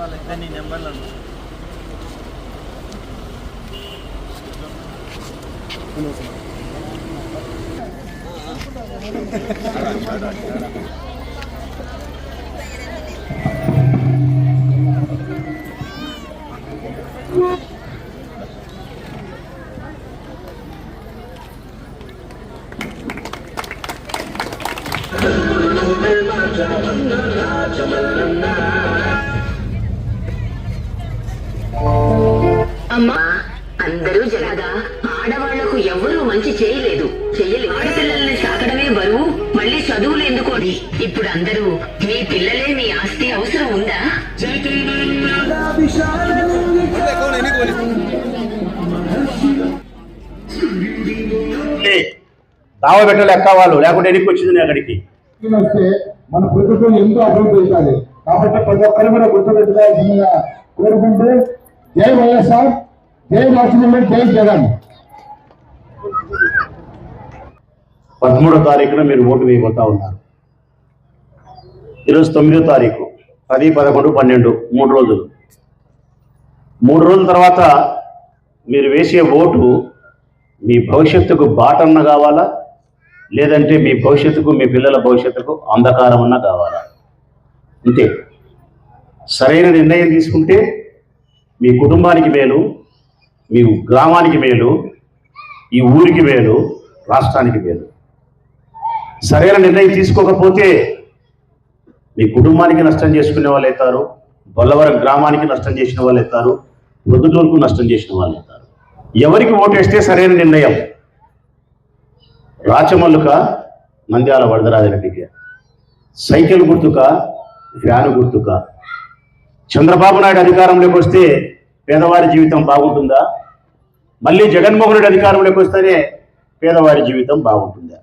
వాళ్ళిద్దరిని నెంబర్లను అమ్మా అందరూ జనగా ఆడవాళ్ళకు ఎవ్వరూ మంచి చేయలేదు. చెయ్యలేదు ఆడపిల్లల్ని సాకడమే బరువు మళ్ళీ చదువులు ఎందుకోని ఇప్పుడు అందరూ మీ పిల్లలే మీ ఆస్తి అవసరం ఉందా? దావ పెట్టలు ఎక్క వాళ్ళు లేకుంటే ఎనికి వచ్చింది అక్కడికి. మన ప్రభుత్వం ఎంతో అభివృద్ధి కాబట్టి ప్రతి ఒక్కరు కూడా గుర్తుపెట్టుకోవాల్సిందిగా కోరుకుంటూ జై వైఎస్ఆర్ జై రాష్ట్రంలో జై జగన్. పదమూడో తారీఖున మీరు ఓటు వేయబోతా ఉన్నారు. ఈరోజు తొమ్మిదో తారీఖు పది పదకొండు పన్నెండు మూడు రోజులు. మూడు రోజుల తర్వాత మీరు వేసే ఓటు మీ భవిష్యత్తుకు బాటన్న కావాలా? లేదంటే మీ భవిష్యత్తుకు మీ పిల్లల భవిష్యత్తుకు అంధకారమన్నా కావాలా? అంతే. సరైన నిర్ణయం తీసుకుంటే మీ కుటుంబానికి మేలు మీ గ్రామానికి మేలు ఈ ఊరికి మేలు రాష్ట్రానికి మేలు. సరైన నిర్ణయం తీసుకోకపోతే మీ కుటుంబానికి నష్టం చేసుకునే వాళ్ళు అవుతారు బొల్లవరం గ్రామానికి నష్టం చేసిన వాళ్ళు అవుతారు ప్రొద్దుటూరుకు నష్టం చేసిన వాళ్ళు అవుతారు. ఎవరికి ఓటేస్తే సరైన నిర్ణయం? రాచమల్లుక నంద్యాల వరదరాజరెడ్డికి. సైకిల్ గుర్తుక ఫ్యాను గుర్తుక? చంద్రబాబు నాయుడు అధికారంలోకి వస్తే పేదవారి జీవితం బాగుంటుందా? మళ్ళీ జగన్మోహన్ రెడ్డి అధికారంలోకి వస్తేనే పేదవారి జీవితం బాగుంటుందా?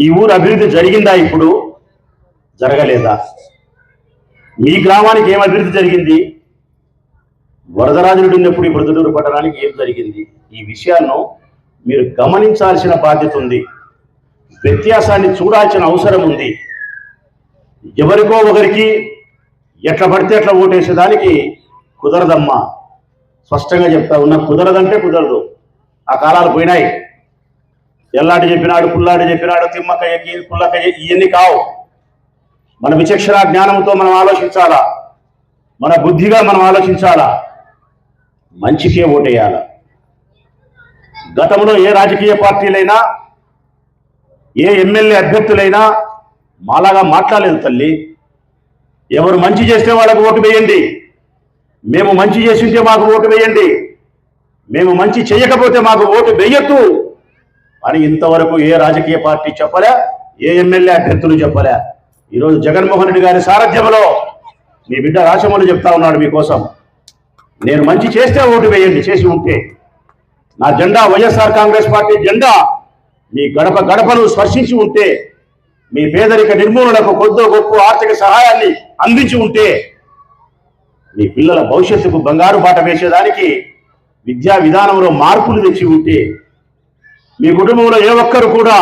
ఈ ఊరు అభివృద్ధి జరిగిందా ఇప్పుడు? జరగలేదా? మీ గ్రామానికి ఏం అభివృద్ధి జరిగింది? వరదరాజుడు ఉన్నప్పుడు ఈ ప్రొద్దుటూరు పట్టడానికి ఏం జరిగింది? ఈ విషయాలను మీరు గమనించాల్సిన బాధ్యత ఉంది. వ్యత్యాసాన్ని చూడాల్సిన అవసరం ఉంది. ఎవరికో ఒకరికి ఎట్లా పడితే ఎట్లా ఓటేసేదానికి కుదరదమ్మా. స్పష్టంగా చెప్తా ఉన్నా కుదరదంటే కుదరదు. ఆ కాలాలు పోయినాయి. ఎల్లాడు చెప్పినాడు పుల్లాడి చెప్పినాడు తిమ్మక పుల్లక ఇవన్నీ కావు. మన విచక్షణ జ్ఞానంతో మనం ఆలోచించాలా? మన బుద్ధిగా మనం ఆలోచించాలా? మంచికే ఓటేయాల? గతంలో ఏ రాజకీయ పార్టీలైనా ఏ ఎమ్మెల్యే అభ్యర్థులైనా మాలాగా మాట్లాడలేదు తల్లి. ఎవరు మంచి చేస్తే వాళ్ళకు ఓటు వేయండి. మేము మంచి చేసింటే మాకు ఓటు వేయండి. మేము మంచి చేయకపోతే మాకు ఓటు వేయొద్దు అని ఇంతవరకు ఏ రాజకీయ పార్టీ చెప్పలే ఏ ఎమ్మెల్యే అభ్యర్థులు చెప్పలే. ఈరోజు జగన్మోహన్ రెడ్డి గారి సారథ్యంలో మీ బిడ్డ రాచమల్లి చెప్తా ఉన్నాడు మీకోసం. నేను మంచి చేస్తే ఓటు వేయండి చేసి ఉంటే. నా జెండా వైఎస్ఆర్ కాంగ్రెస్ పార్టీ జెండా. మీ గడప గడపను స్పర్శించి ఉంటే మీ పేదరిక నిర్మూలనకు కొద్దో గొప్ప ఆర్థిక సహాయాన్ని అందించి ఉంటే మీ పిల్లల భవిష్యత్తుకు బంగారు బాట వేసేదానికి విద్యా విధానంలో మార్పులు తెచ్చి ఉంటే మీ కుటుంబంలో ఏ ఒక్కరు కూడా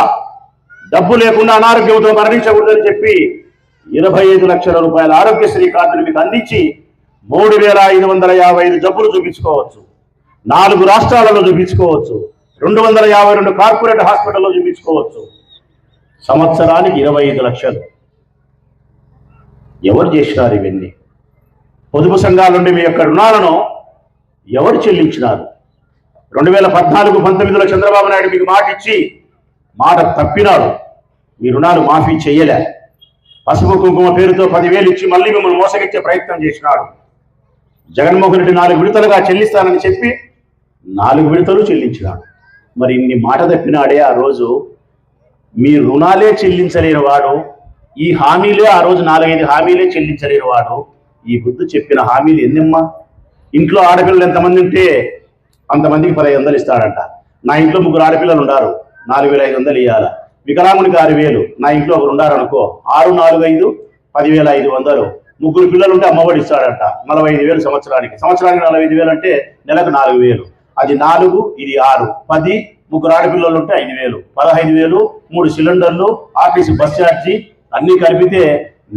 డబ్బు లేకుండా అనారోగ్యంతో మరణించకూడదని చెప్పి ఇరవై ఐదు లక్షల రూపాయల ఆరోగ్యశ్రీ కార్డులు మీకు అందించి మూడు వేల ఐదు వందల యాభై ఐదు జబ్బులు చూపించుకోవచ్చు. నాలుగు రాష్ట్రాలలో చూపించుకోవచ్చు. రెండు వందల యాభై రెండు కార్పొరేట్ హాస్పిటల్లో చూపించుకోవచ్చు. సంవత్సరానికి ఇరవై ఐదు లక్షలు. ఎవరు చేసినారు ఇవన్నీ? పొదుపు సంఘాల నుండి మీ యొక్క రుణాలను ఎవరు చెల్లించినారు? రెండు వేల పద్నాలుగు పంతొమ్మిదిలో చంద్రబాబు నాయుడు మీకు మాట ఇచ్చి మాట తప్పినాడు. మీ రుణాలు మాఫీ చేయలే. పసుపు కుంకుమ పేరుతో పదివేలు ఇచ్చి మళ్ళీ మిమ్మల్ని మోసగించే ప్రయత్నం చేసినాడు. జగన్మోహన్ రెడ్డి నాలుగు విడతలుగా చెల్లిస్తానని చెప్పి నాలుగు విడతలు చెల్లించినాడు. మరి ఇన్ని మాట తప్పినాడే ఆ రోజు మీ రుణాలే చెల్లించలేని వాడు ఈ హామీలే ఆ రోజు నాలుగైదు హామీలే చెల్లించలేని వాడు ఈ బుద్ధు చెప్పిన హామీలు ఎన్నమ్మా? ఇంట్లో ఆడపిల్లలు ఎంతమంది ఉంటే అంతమందికి పదహైదు వందలు ఇస్తాడంట. నా ఇంట్లో ముగ్గురు ఆడపిల్లలు ఉన్నారు నాలుగు వేల ఐదు వందలు ఇవ్వాల వికలాంగునికి ఆరు వేలు నా ఇంట్లో ఒకరు ఉన్నారు అనుకో ఆరు నాలుగు ఐదు పదివేల ఐదు వందలు. ముగ్గురు పిల్లలు ఉంటే అమ్మఒడి ఇస్తాడంట నలభై ఐదు వేలు సంవత్సరానికి. సంవత్సరానికి నలభై ఐదు వేలు అంటే నెలకు నాలుగు వేలు. అది నాలుగు ఇది ఆరు పది ముగ్గురు ఆడపిల్లలు ఉంటే ఐదు వేలు పదహైదు వేలు మూడు సిలిండర్లు ఆఫీసు బస్ ఛార్జీ అన్నీ కలిపితే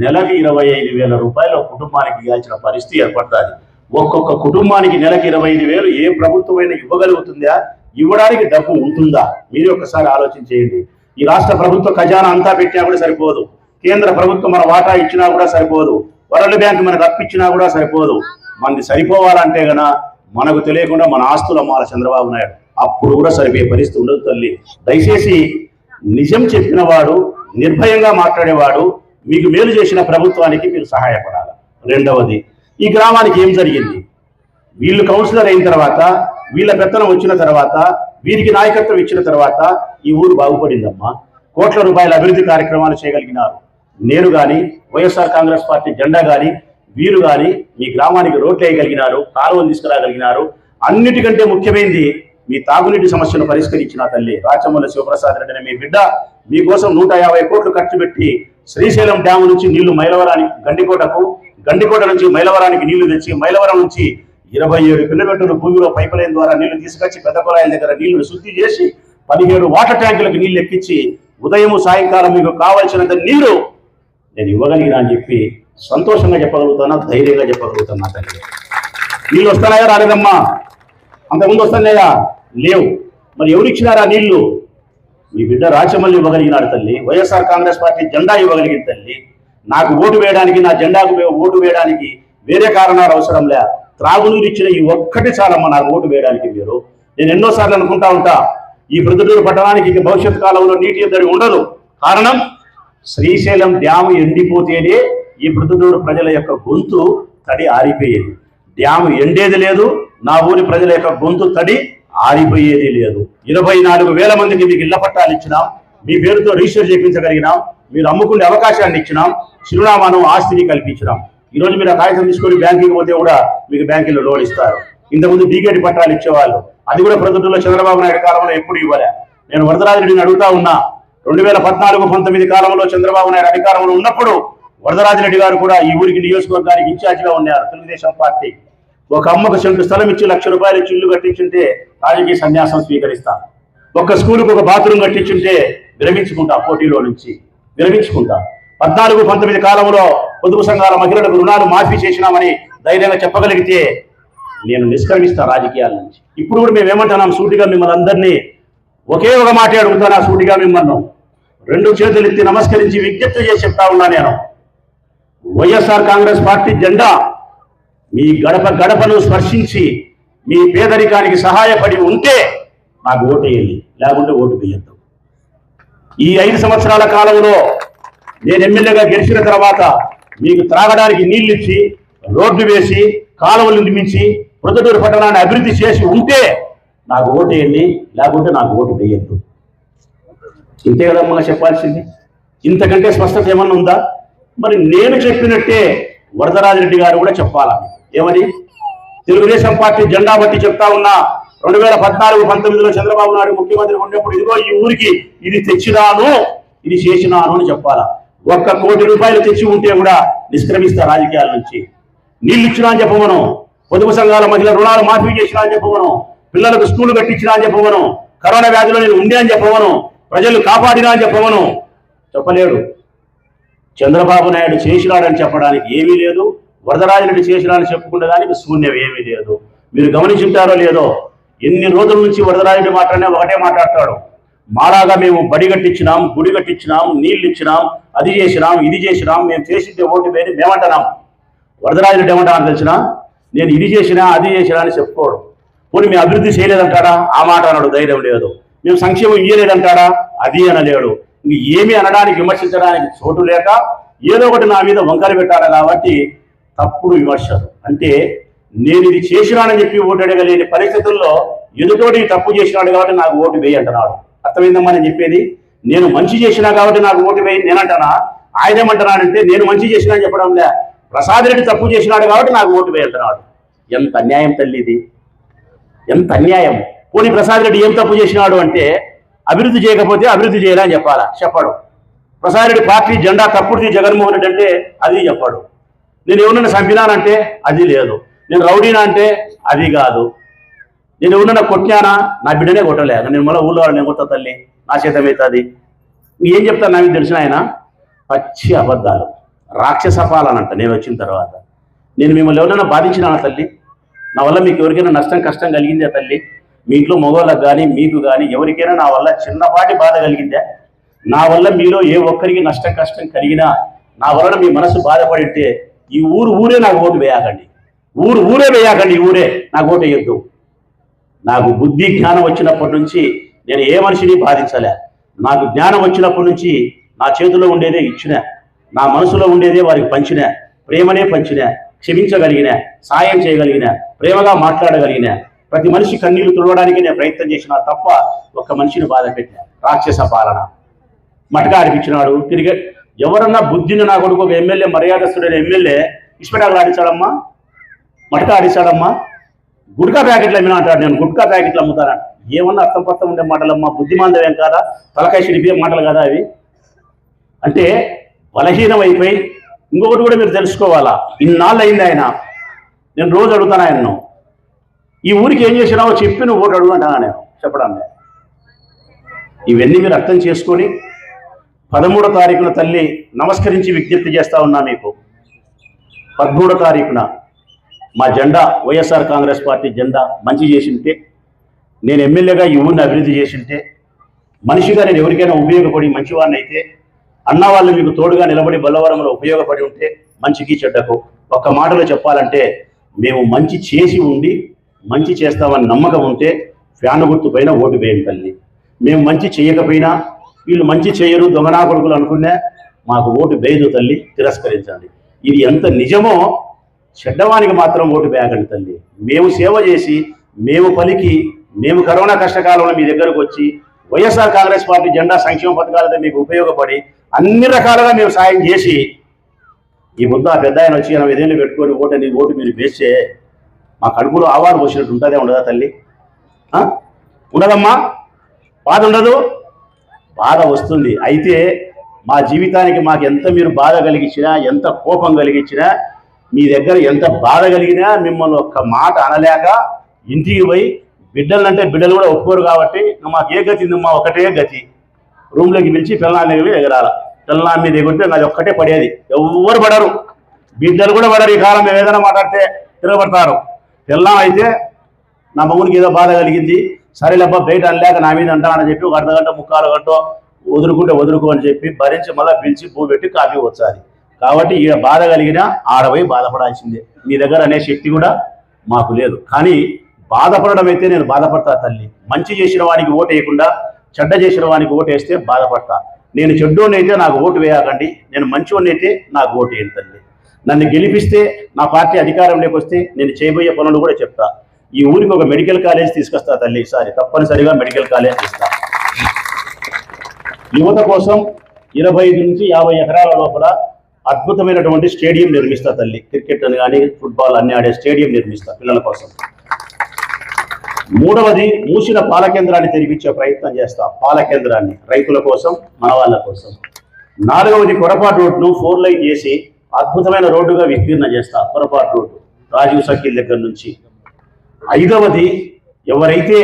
నెలకి ఇరవై ఐదు వేల రూపాయలు కుటుంబానికి ఇవ్వాల్సిన పరిస్థితి ఏర్పడుతుంది. ఒక్కొక్క కుటుంబానికి నెలకి ఇరవై ఐదు వేలు ఏ ప్రభుత్వమైన ఇవ్వగలుగుతుందా? ఇవ్వడానికి డబ్బు ఉంటుందా? మీరు ఒకసారి ఆలోచన చేయండి. ఈ రాష్ట్ర ప్రభుత్వ ఖజానా అంతా పెట్టినా కూడా సరిపోదు. కేంద్ర ప్రభుత్వం మన వాటా ఇచ్చినా కూడా సరిపోదు. వరల్డ్ బ్యాంక్ మనకు అప్పిచ్చినా కూడా సరిపోదు. మనది సరిపోవాలంటే గన మనకు తెలియకుండా మన ఆస్తులు అమ్మాలి చంద్రబాబు నాయుడు. అప్పుడు కూడా సరిపోయే పరిస్థితి ఉండదు తల్లి. దయచేసి నిజం చెప్పిన వాడు నిర్భయంగా మాట్లాడేవాడు మీకు మేలు చేసిన ప్రభుత్వానికి మీరు సహాయపడాలి. రెండవది ఈ గ్రామానికి ఏం జరిగింది? వీళ్ళు కౌన్సిలర్ అయిన తర్వాత వీళ్ళ పెత్తనం వచ్చిన తర్వాత వీరికి నాయకత్వం ఇచ్చిన తర్వాత ఈ ఊరు బాగుపడిందమ్మా. కోట్ల రూపాయల అభివృద్ధి కార్యక్రమాలు చేయగలిగినారు. నేను కానీ వైఎస్ఆర్ కాంగ్రెస్ పార్టీ జెండా కానీ వీరు కానీ మీ గ్రామానికి రోడ్లు వేయగలిగినారు కాలువలు తీసుకురాగలిగినారు. అన్నిటికంటే ముఖ్యమైనది మీ తాగునీటి సమస్యను పరిష్కరించిన తల్లి. రాచమల్ల శివప్రసాద్ రెడ్డి మీ బిడ్డ మీకోసం నూట యాభై కోట్లు ఖర్చు పెట్టి శ్రీశైలం డ్యాము నుంచి నీళ్ళు మైలవరానికి గండికోటకు గండికోట నుంచి మైలవరానికి నీళ్ళు తెచ్చి మైలవరం నుంచి ఇరవై ఏడు కిలోమీటర్ల భూమిలో పైప్ లైన్ ద్వారా నీళ్ళు తీసుకొచ్చి పెద్ద కుళాయిల దగ్గర నీళ్ళు శుద్ధి చేసి పదిహేడు వాటర్ ట్యాంకులకు నీళ్ళు ఎక్కించి ఉదయం సాయంకాలం మీకు కావలసినంత నీరు నేను ఇవ్వగలిగినా అని చెప్పి సంతోషంగా చెప్పగలుగుతానా ధైర్యంగా చెప్పగలుగుతానా తల్లి? నీళ్ళు వస్తున్నాయా రాలేదమ్మా? అంతకుముందు వస్తున్నాయా లేవు. మరి ఎవరు ఇచ్చినారా నీళ్ళు? మీ బిడ్డ రాచమల్లి ఇవ్వగలిగినాడు తల్లి. వైఎస్ఆర్ కాంగ్రెస్ పార్టీ జెండా ఇవ్వగలిగిన తల్లి. నాకు ఓటు వేయడానికి నా జెండాకు ఓటు వేయడానికి వేరే కారణాలు అవసరం లే. త్రాగునీరు ఇచ్చిన ఈ ఒక్కటి చాలమ్మా నాకు ఓటు వేయడానికి మీరు. నేను ఎన్నోసార్లు అనుకుంటా ఉంటా ఈ ప్రొద్దుటూరు పట్టణానికి ఇక భవిష్యత్ కాలంలో నీటి ఎద్దడి ఉండదు. కారణం శ్రీశైలం డ్యాము ఎండిపోతేనే ఈ ప్రొద్దుటూరు ప్రజల యొక్క గొంతు తడి ఆరిపోయేది. డ్యాము ఎండేది లేదు నా ఊరి ప్రజల యొక్క గొంతు తడి ఆరిపోయేది లేదు. ఇరవై నాలుగు వేల మందికి మీకు ఇళ్ళ పట్టాలు ఇచ్చినాం మీ పేరుతో రిజిస్టర్ చేయించగలిగినాం మీరు అమ్ముకునే అవకాశాన్ని ఇచ్చినాం చిరునామాను ఆస్తిని కల్పించినాం. ఈరోజు మీరు ఆ కాగితం తీసుకొని బ్యాంకుకి పోతే కూడా మీకు బ్యాంకులో లోన్ ఇస్తారు. ఇంతకుముందు డీకేటి పట్టాలు ఇచ్చేవాళ్ళు. అది కూడా ప్రభుత్వంలో చంద్రబాబు నాయుడు కాలంలో ఎప్పుడు ఇవ్వలే. నేను వరదరాజుడిని అడుగుతా ఉన్నా రెండు వేల పద్నాలుగు పంతొమ్మిది కాలంలో చంద్రబాబు నాయుడు అధికారంలో ఉన్నప్పుడు వరదరాజరెడ్డి గారు కూడా ఈ ఊరికి నియోజకవర్గానికి ఇన్ఛార్జిగా ఉన్నారు తెలుగుదేశం పార్టీ. ఒక అమ్మకు సెంటు స్థలం ఇచ్చి లక్ష రూపాయలు ఇచ్చి ఇల్లు కట్టించుంటే రాజకీయ సన్యాసం స్వీకరిస్తా. ఒక స్కూలుకు ఒక బాత్రూమ్ కట్టించుంటే విరమించుకుంటా పోటీలో నుంచి. విరమించుకుంటా. పద్నాలుగు పంతొమ్మిది కాలంలో పొదుపు సంఘాల మహిళలకు రుణాలు మాఫీ చేసినామని ధైర్యంగా చెప్పగలిగితే నేను నిష్క్రమిస్తా రాజకీయాల నుంచి. ఇప్పుడు కూడా మేము ఏమంటున్నాం? సూటిగా మిమ్మల్ని అందరినీ ఒకే ఒక మాట అడుగుతానా సూటిగా మిమ్మల్ని. రెండు చేతులు ఎత్తి నమస్కరించి విజ్ఞప్తి చేసి చెప్తా ఉన్నా నేను. వైఎస్ఆర్ కాంగ్రెస్ పార్టీ జెండా మీ గడప గడపను స్పర్శించి మీ పేదరికానికి సహాయపడి ఉంటే నాకు ఓటు వేయండి. లేకుంటే ఓటు వేయద్దు. ఈ ఐదు సంవత్సరాల కాలంలో నేను ఎమ్మెల్యేగా గెలిచిన తర్వాత మీకు త్రాగడానికి నీళ్ళిచ్చి ఇచ్చి రోడ్లు వేసి కాలువలు నిర్మించి ప్రొద్దుటూరు పట్టణాన్ని అభివృద్ధి చేసి ఉంటే నాకు ఓటు వేయండి. లేకుంటే నాకు ఓటు వేయద్దు. ఇంతే కదమ్మా చెప్పాల్సింది. ఇంతకంటే స్పష్టత ఏమన్నా ఉందా? మరి నేను చెప్పినట్టే వరదరాజరెడ్డి గారు కూడా చెప్పాలా ఏమని? తెలుగుదేశం పార్టీ జెండా బట్టి చెప్తా ఉన్నా. రెండు వేల పద్నాలుగు పంతొమ్మిదిలో చంద్రబాబు నాయుడు ముఖ్యమంత్రి ఉన్నప్పుడు ఇదిగో ఈ ఊరికి ఇది తెచ్చినాను ఇది చేసినాను అని చెప్పాలా? ఒక్క కోటి రూపాయలు తెచ్చి ఉంటే కూడా నిష్క్రమిస్తా రాజకీయాల నుంచి. నీళ్ళు ఇచ్చినా అని చెప్పమను. పొదుపు సంఘాల మహిళ రుణాలు మాఫీ చేసినా అని చెప్పమను. పిల్లలకు స్కూల్ కట్టించినా అని చెప్పమను. కరోనా వ్యాధిలో నేను ఉండే అని చెప్పమను. ప్రజలు కాపాడినా అని చెప్పమను. చెప్పలేడు. చంద్రబాబు నాయుడు చేసినాడని చెప్పడానికి ఏమీ లేదు. వరదరాజరెడ్డి చేసినాడని చెప్పుకునే దానికి శూన్యం ఏమీ లేదు. మీరు గమనించుంటారో లేదో ఎన్ని రోజుల నుంచి వరదరాజుడు మాట్లాడినా ఒకటే మాట్లాడతాడు. మాలాగా మేము బడి కట్టించినాం గుడి కట్టించినాం నీళ్ళు ఇచ్చినాం అది చేసినాం ఇది చేసినాం మేము చేసిందే ఓటు వేని మేమంటున్నాం. వరదరాజుడు ఏమంటానని తెలిసిన నేను ఇది చేసినా అది చేసినా అని చెప్పుకోడు. పోనీ మేము అభివృద్ధి చేయలేదంటాడా? ఆ మాట అన్నాడు ధైర్యం లేదు. మేము సంక్షేమం ఇయ్యలేదంటాడా? అది అనలేడు. ఇంక ఏమి అనడానికి విమర్శించడానికి చోటు లేక ఏదో ఒకటి నా మీద వంకర పెట్టాలి కాబట్టి తప్పుడు విమర్శలు. అంటే నేను ఇది చేసినానని చెప్పి ఓటు అడగలేని పరిస్థితుల్లో ఎదుటోటి తప్పు చేసినాడు కాబట్టి నాకు ఓటు వేయి అంటున్నాడు. అర్థమైందమ్మా నేను చెప్పేది? నేను మంచి చేసినా కాబట్టి నాకు ఓటు వేయి నేనంటానా ఆయన ఏమంటున్నాడంటే నేను మంచి చేసినా అని చెప్పడం లే. ప్రసాద్ రెడ్డి తప్పు చేసినాడు కాబట్టి నాకు ఓటు వేయి అంటున్నాడు. ఎంత అన్యాయం తల్లి ఇది? ఎంత అన్యాయం? పోనీ ప్రసాద్ రెడ్డి ఏం తప్పు చేసినాడు అంటే అభివృద్ధి చేయకపోతే అభివృద్ధి చేయాలని చెప్పాలా? చెప్పాడు. ప్రసాద్ రెడ్డి పార్టీ జెండా తప్పుడుది జగన్మోహన్ రెడ్డి అంటే అది చెప్పాడు. నేను ఎవరినైనా చంపినానంటే అది లేదు. నేను రౌడీనా అంటే అది కాదు. నేను ఎవరినైనా కొట్టినానా? నా బిడ్డనే కొట్టలేదు నేను మళ్ళీ ఊళ్ళో నేను కొత్త తల్లి? నా చేతమవుతుంది ఏం చెప్తాను నాకు తెలిసిన ఆయన పచ్చి అబద్ధాలు. రాక్షస పాలనంట. నేను వచ్చిన తర్వాత. నేను మిమ్మల్ని ఎవరైనా బాధించినా తల్లి? నా వల్ల మీకు ఎవరికైనా నష్టం కష్టం కలిగిందే తల్లి? మీ ఇంట్లో మగవాళ్ళకు కానీ మీకు కానీ ఎవరికైనా నా వల్ల చిన్నపాటి బాధ కలిగిందే? నా వల్ల మీలో ఏ ఒక్కరికి నష్టం కష్టం కలిగినా నా వలన మీ మనసు బాధపడితే ఈ ఊరు ఊరే నాకు ఓటు వేయకండి. ఊరు ఊరే వేయకండి ఈ ఊరే. నాకు ఓటు వేయద్దు. నాకు బుద్ధి జ్ఞానం వచ్చినప్పటి నుంచి నేను ఏ మనిషిని బాధించలే. నాకు జ్ఞానం వచ్చినప్పటి నుంచి నా చేతిలో ఉండేదే ఇచ్చిన నా మనసులో ఉండేదే వారికి పంచిన ప్రేమనే పంచిన క్షమించగలిగిన సాయం చేయగలిగిన ప్రేమగా మాట్లాడగలిగిన ప్రతి మనిషి కన్నీళ్ళు తుడవడానికి నేను ప్రయత్నం చేసిన తప్ప ఒక్క మనిషిని బాధ పెట్టిన రాక్షస పాలన. మటక అనిపించినాడు తిరిగి ఎవరన్నా బుద్ధిని నా కొడుకు ఒక ఎమ్మెల్యే మర్యాదస్తుడైన ఎమ్మెల్యే ఇష్టపడాలి ఆడించాడమ్మా మటక ఆడించాడమ్మా గుడ్కా ప్యాకెట్లు అమ్మినా అంటాడు నేను గుడ్కా ప్యాకెట్లు అమ్ముతాను? ఏమన్నా అర్థం పర్థం ఉండే మాటలమ్మా బుద్ధిమాందం కాదా? తలకాయ మాటలు కదా అవి? అంటే బలహీనం అయిపోయి ఇంకొకటి కూడా మీరు తెలుసుకోవాలా? ఇన్నాళ్ళు అయింది ఆయన. నేను రోజు అడుగుతాను ఆయన్ను. ఈ ఊరికి ఏం చేసినావో చెప్పి నువ్వు ఓటు అడుగు అంటాను నేను? చెప్పడాన్ని ఇవన్నీ మీరు అర్థం చేసుకొని పదమూడో తారీఖున తల్లి నమస్కరించి విజ్ఞప్తి చేస్తా ఉన్నా మీకు. పదమూడో తారీఖున మా జెండా వైఎస్ఆర్ కాంగ్రెస్ పార్టీ జెండా మంచి చేసింటే నేను ఎమ్మెల్యేగా ఈ ఊరిని అభివృద్ధి చేసింటే మనిషిగా నేను ఎవరికైనా ఉపయోగపడి మంచివాడిని అయితే అన్న వాళ్ళు మీకు తోడుగా నిలబడి బలవరంలో ఉపయోగపడి ఉంటే మంచికి చెడ్డకు. ఒక్క మాటలో చెప్పాలంటే మేము మంచి చేసి ఉండి మంచి చేస్తామని నమ్మకం ఉంటే ఫ్యాన్ గుర్తు పైన ఓటు వేయండి తల్లి. మేము మంచి చేయకపోయినా వీళ్ళు మంచి చేయరు దొంగనా కొడుకులు అనుకునే మాకు ఓటు వేయదు తల్లి తిరస్కరించండి. ఇది ఎంత నిజమో చెడ్డవానికి మాత్రం ఓటు వేయకండి తల్లి. మేము సేవ చేసి మేము పలికి మేము కరోనా కష్టకాలంలో మీ దగ్గరకు వచ్చి వైఎస్ఆర్ కాంగ్రెస్ పార్టీ జెండా సంక్షేమ పథకాలతో మీకు ఉపయోగపడి అన్ని రకాలుగా మేము సాయం చేసి ఈ ముద్ద ఆ పెద్ద ఆయన వచ్చి ఎనభై ఐదేళ్ళు పెట్టుకొని ఓటు నీ ఓటు మీరు వేస్తే మా కడుపులో ఆవాలు పోసినట్టు ఉంటుందే ఉండదా తల్లి? ఉండదమ్మా? బాధ ఉండదు? బాధ వస్తుంది. అయితే మా జీవితానికి మాకు ఎంత మీరు బాధ కలిగించినా ఎంత కోపం కలిగించినా మీ దగ్గర ఎంత బాధ కలిగినా మిమ్మల్ని ఒక్క మాట అనలేక ఇంటికి పోయి బిడ్డలంటే బిడ్డలు కూడా ఒప్పుకోరు కాబట్టి మాకు ఏ గతి మా ఒకటే గతి. రూమ్లోకి పిలిచి పిల్లల దగ్గర ఎగరాల. పిల్లల మీద ఎగిరితే నాది ఒక్కటే పడేది. ఎవ్వరు పడరు. బిడ్డలు కూడా పడరు ఈ కాలం మేము ఏదైనా మాట్లాడితే తిరగబడతారు. పిల్లం అయితే నా మగునికి ఏదో బాధ కలిగింది. సరేలేబ్బా బయట అనలేక నా మీద అంటానని చెప్పి ఒక అర్ధగంట ముక్కాలు గంట వదులుకుంటే వదులుకో అని చెప్పి భరించి మళ్ళీ పిలిచి పువ్వు పెట్టి కాపీ వచ్చాలి కాబట్టి ఈయన బాధ కలిగినా ఆడపోయి బాధపడాల్సిందే. మీ దగ్గర అనే శక్తి కూడా మాకు లేదు. కానీ బాధపడడం అయితే నేను బాధపడతా తల్లి. మంచి చేసిన వానికి ఓటు వేయకుండా చెడ్డ చేసిన వానికి ఓటు వేస్తే బాధపడతా. నేను చెడ్డోని అయితే నాకు ఓటు వేయకండి. నేను మంచివాడిని అయితే నాకు ఓటు వేయండి తల్లి. నన్ను గెలిపిస్తే నా పార్టీ అధికారంలోకి వస్తే నేను చేయబోయే పనులు కూడా చెప్తా. ఈ ఊరికి ఒక మెడికల్ కాలేజ్ తీసుకొస్తా తల్లి ఈసారి. తప్పనిసరిగా మెడికల్ కాలేజ్ ఇస్తా. యువత కోసం ఇరవై ఐదు నుంచి యాభై ఎకరాల లోపల అద్భుతమైనటువంటి స్టేడియం నిర్మిస్తా తల్లి. క్రికెట్ అని కానీ ఫుట్బాల్ అన్ని ఆడే స్టేడియం నిర్మిస్తా పిల్లల కోసం. మూడవది మూసిన పాల కేంద్రాన్ని తెరిపించే ప్రయత్నం చేస్తా పాల కేంద్రాన్ని రైతుల కోసం మన వాళ్ళ కోసం. నాలుగవది కొరపాటు రోడ్ను ఫోర్ లైన్ చేసి అద్భుతమైన రోడ్డుగా విస్తీర్ణ చేస్తా కొరపాటు రోడ్డు. రాజీవ్ సర్కిల్ దగ్గర నుంచి. ఐదవది ఎవరైతే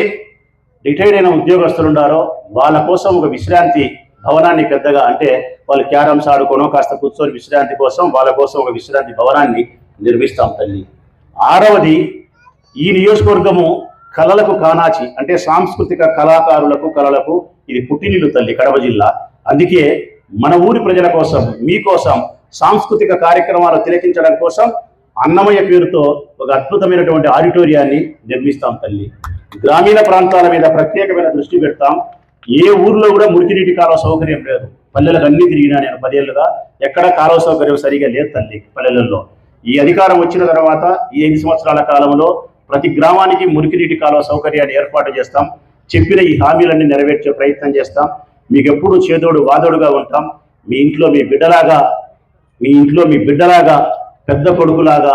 రిటైర్డ్ అయిన ఉద్యోగస్తులు ఉన్నారో వాళ్ళ కోసం ఒక విశ్రాంతి భవనాన్ని పెద్దగా అంటే వాళ్ళు క్యారమ్స్ ఆడుకోనో కాస్త కూర్చొని విశ్రాంతి కోసం వాళ్ళ కోసం ఒక విశ్రాంతి భవనాన్ని నిర్మిస్తాం తల్లి. ఆరవది ఈ నియోజకవర్గము కళలకు కానాచి అంటే సాంస్కృతిక కళాకారులకు కళలకు ఇది పుట్టినిల్లు తల్లి కడప జిల్లా. అందుకే మన ఊరి ప్రజల కోసం మీకోసం సాంస్కృతిక కార్యక్రమాలు తిలకించడం కోసం అన్నమయ్య పేరుతో ఒక అద్భుతమైనటువంటి ఆడిటోరియాన్ని నిర్మిస్తాం తల్లి. గ్రామీణ ప్రాంతాల మీద ప్రత్యేకమైన దృష్టి పెడతాం. ఏ ఊర్లో కూడా మురికినీటి కాలువ సౌకర్యం లేదు. పల్లెలకు అన్ని తిరిగినా నేను పదేళ్ళుగా ఎక్కడ కాలువ సౌకర్యం సరిగా లేదు తల్లి పల్లెలలో. ఈ అధికారం వచ్చిన తర్వాత ఈ ఐదు సంవత్సరాల కాలంలో ప్రతి గ్రామానికి మురికినీటి కాలువ సౌకర్యాన్ని ఏర్పాటు చేస్తాం. చెప్పిన ఈ హామీలన్నీ నెరవేర్చే ప్రయత్నం చేస్తాం. మీకు ఎప్పుడు చేదోడు వాదోడుగా ఉంటాం. మీ ఇంట్లో మీ బిడ్డలాగా మీ ఇంట్లో మీ బిడ్డలాగా పెద్ద కొడుకులాగా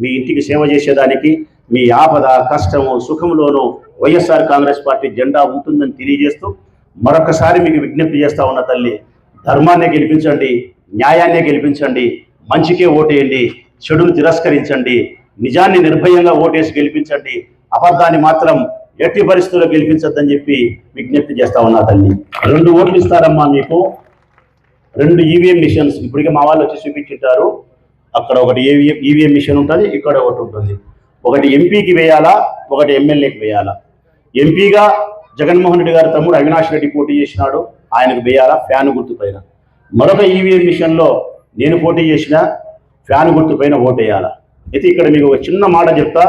మీ ఇంటికి సేవ చేసేదానికి మీ ఆపద కష్టము సుఖంలోనూ వైఎస్ఆర్ కాంగ్రెస్ పార్టీ జెండా ఉంటుందని తెలియజేస్తూ మరొకసారి మీకు విజ్ఞప్తి చేస్తా ఉన్న తల్లి ధర్మాన్నే గెలిపించండి న్యాయాన్నే గెలిపించండి మంచికే ఓటేయండి చెడును తిరస్కరించండి నిజాన్ని నిర్భయంగా ఓటేసి గెలిపించండి అబద్ధాన్ని మాత్రం ఎట్టి పరిస్థితుల్లో గెలిపించొద్దని చెప్పి విజ్ఞప్తి చేస్తా ఉన్నా తల్లి. రెండు ఓట్లు ఇస్తారమ్మా మీకు. రెండు ఈవీఎం మిషన్స్. ఇప్పటికే మా వాళ్ళు వచ్చి చూపించుంటారు. అక్కడ ఒకటి ఈవీఎం ఈవీఎం మిషన్ ఉంటుంది ఇక్కడ ఒకటి ఉంటుంది. ఒకటి ఎంపీకి వేయాలా ఒకటి ఎమ్మెల్యేకి వేయాలా? ఎంపీగా జగన్మోహన్ రెడ్డి గారి తమ్ముడు అవినాష్ రెడ్డి పోటీ చేసినాడు ఆయనకు వేయాలా? ఫ్యాన్ గుర్తు పైన. మరొక ఈవీఎం మిషన్లో నేను పోటీ చేసిన ఫ్యాన్ గుర్తు పైన ఓటేయాలా? అయితే ఇక్కడ మీకు ఒక చిన్న మాట చెప్తా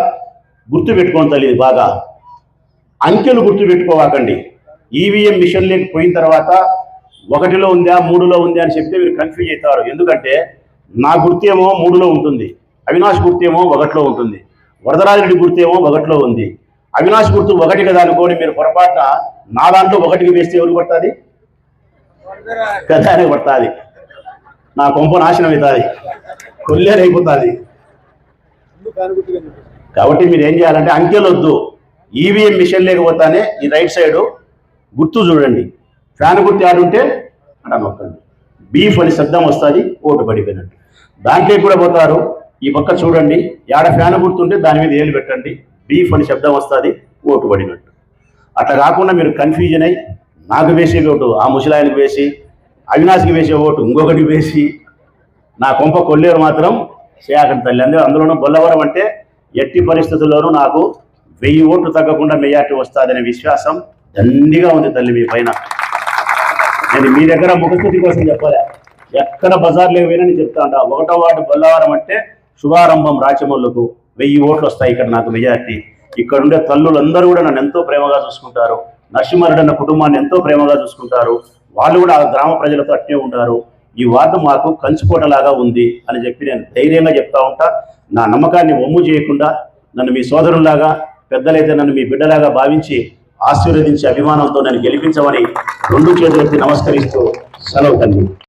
గుర్తు పెట్టుకోండి తల్లిది బాగా. అంకెలు గుర్తు పెట్టుకోవాకండి. ఈవీఎం మిషన్ పోయిన తర్వాత ఒకటిలో ఉందా మూడులో ఉందా అని చెప్తే మీరు కన్ఫ్యూజ్ అవుతారు. ఎందుకంటే నా గుర్తేమో మూడులో ఉంటుంది. అవినాష్ గుర్తేమో ఒకటిలో ఉంటుంది. వరదరాజరెడ్డి గుర్తేమో ఒకటిలో ఉంది. అవినాష్ గుర్తు ఒకటి కదా అనుకోని మీరు పొరపాటున నా దాంట్లో ఒకటికి వేస్తే ఎవరికి పడుతుంది? అని పడుతుంది. నా కొంప నాశనం అవుతుంది. కొల్లేరైపోతుంది కాబట్టి మీరు ఏం చేయాలంటే అంకెలు వద్దు. ఈవీఎం మిషన్ లేకపోతానే ఈ రైట్ సైడ్ గుర్తు చూడండి. ఫ్యాన్ గుర్తు ఆడుంటే అక్కడ నొక్కండి. బీఫ్ అని శబ్దం వస్తుంది ఓటు పడిపోయినట్టు. దాంట్లో కూడా పోతారు. ఈ పక్క చూడండి. ఏడ ఫ్యాన్ గుర్తుంటే దాని మీద ఏలు పెట్టండి. బీఫ్ అని శబ్దం వస్తుంది. ఓటు పడినట్టు. అట్లా కాకుండా మీరు కన్ఫ్యూజన్ అయ్యి నాకు వేసే ఓటు ఆ ముసలాయనకు వేసి అవినాష్కి వేసే ఓటు ఇంకొకటి వేసి నా కొంప కొల్లేరు మాత్రం చేయకండి తల్లి. అందులో అందులోనూ బొల్లవరం అంటే ఎట్టి పరిస్థితుల్లోనూ నాకు వెయ్యి ఓట్లు తగ్గకుండా మెజార్టీ వస్తుందనే విశ్వాసం దండిగా ఉంది తల్లి మీ పైన. నేను మీ దగ్గర ముఖస్థుతి కోసం చెప్పలే? ఎక్కడ బజార్ లేవేనని నేను చెప్తా అంట ఒకటో వార్డు బొల్లవారం అంటే శుభారంభం రాచమల్లుకు వెయ్యి ఓట్లు వస్తాయి ఇక్కడ నాకు మెజార్టీ. ఇక్కడ ఉండే తల్లులందరూ కూడా నన్ను ఎంతో ప్రేమగా చూసుకుంటారు. నరసింహారెడ్డి అన్న కుటుంబాన్ని ఎంతో ప్రేమగా చూసుకుంటారు. వాళ్ళు కూడా ఆ గ్రామ ప్రజలతో అట్టే ఉంటారు. ఈ వార్డు మాకు కంచుకోటలాగా ఉంది అని చెప్పి నేను ధైర్యంగా చెప్తా ఉంటా. నా నమ్మకాన్ని ఒమ్ము చేయకుండా నన్ను మీ సోదరుల్లాగా పెద్దలైతే నన్ను మీ బిడ్డలాగా భావించి ఆశీర్వదించి అభిమానంతో నన్ను గెలిపించమని రెండు చేతులెత్తి నమస్కరిస్తూ సెలవు తల్లి.